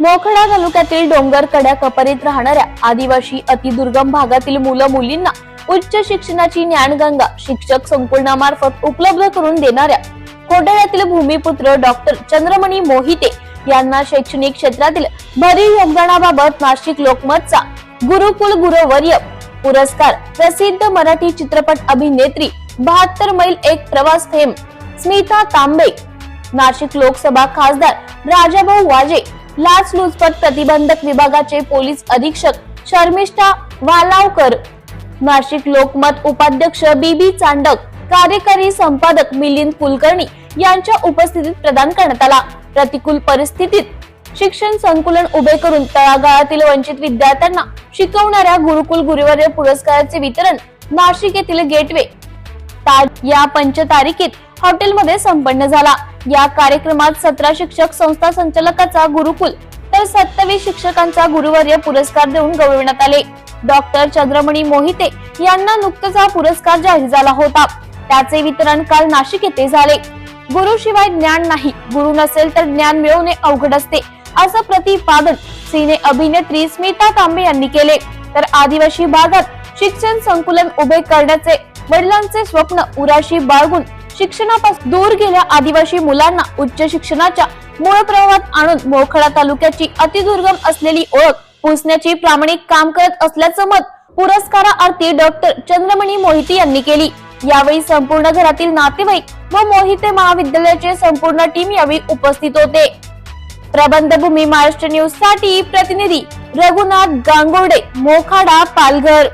मोखडा तालुक्यातील डोंगर कड्या कपरीत राहणाऱ्या आदिवासी अतिदुर्गम भागातील मुलं मुलींना उच्च शिक्षणाची ज्ञानगंगा शिक्षक संकुलनामार्फत उपलब्ध करून देणाऱ्या कोंढाण्यातील भूमिपुत्र डॉक्टर चंद्रमणी मोहिते यांना शैक्षणिक क्षेत्रातील भरीव योगदानाबाबत नाशिक लोकमतचा गुरुकुल गुरुवर्य पुरस्कार प्रसिद्ध मराठी चित्रपट अभिनेत्री बहात्तर मैल एक प्रवास फेम स्मिता तांबे नाशिक लोकसभा खासदार राजाभाऊ वाजे लाचलुचपत प्रतिबंधक विभागाचे पोलीस अधीक्षक शर्मिष्ठा वालावकर. नाशिक लोकमत उपाध्यक्ष बीबी चांडक कार्यकारी संपादक मिलिंद कुलकर्णी यांच्या उपस्थितीत प्रदान करण्यात आला. प्रतिकूल परिस्थितीत शिक्षण संकुलन उभे करून तळागाळातील वंचित विद्यार्थ्यांना शिकवणाऱ्या गुरुकुल गुरुवार्य पुरस्काराचे वितरण नाशिक येथील गेटवे. ताज या तारखेत हॉटेलमध्ये संपन्न झाला. या कार्यक्रमात सतरा शिक्षक संस्था संचालकाचा गुरुकुल तर सत्तावीस शिक्षकांचा गुरुवर्य पुरस्कार देऊन गौरविण्यात आले. डॉक्टर चंद्रमणी मोहिते यांना नुकताच हा पुरस्कार जाहीर झाला होता. त्याचे वितरण काल नाशिक येथे झाले. गुरु शिवाय ज्ञान नाही. गुरु नसेल तर ज्ञान मिळवणे अवघड असते असं प्रतिपादन सिने अभिनेत्री स्मिता तांबे यांनी केले. तर आदिवासी भागात शिक्षण संकुलन उभे करण्याचे वडिलांचे स्वप्न उराशी बाळगून शिक्षणापासून दूर गेल्या आदिवासी मुलांना उच्च शिक्षणाच्या मूळ प्रवाहात आणून मोखडा तालुक्याची अतिदुर्गम असलेली ओळख पुसण्याची प्रामाणिक काम करत असल्याचं मत पुरस्कारार्थी डॉक्टर चंद्रमणी मोहिते यांनी केली. यावेळी संपूर्ण घरातील नातेवाईक व मोहिते महाविद्यालयाचे संपूर्ण टीम यावेळी उपस्थित होते. प्रबंधभूमी महाराष्ट्र न्यूजसाठी प्रतिनिधी रघुनाथ गांगोडे मोखाडा पालघर.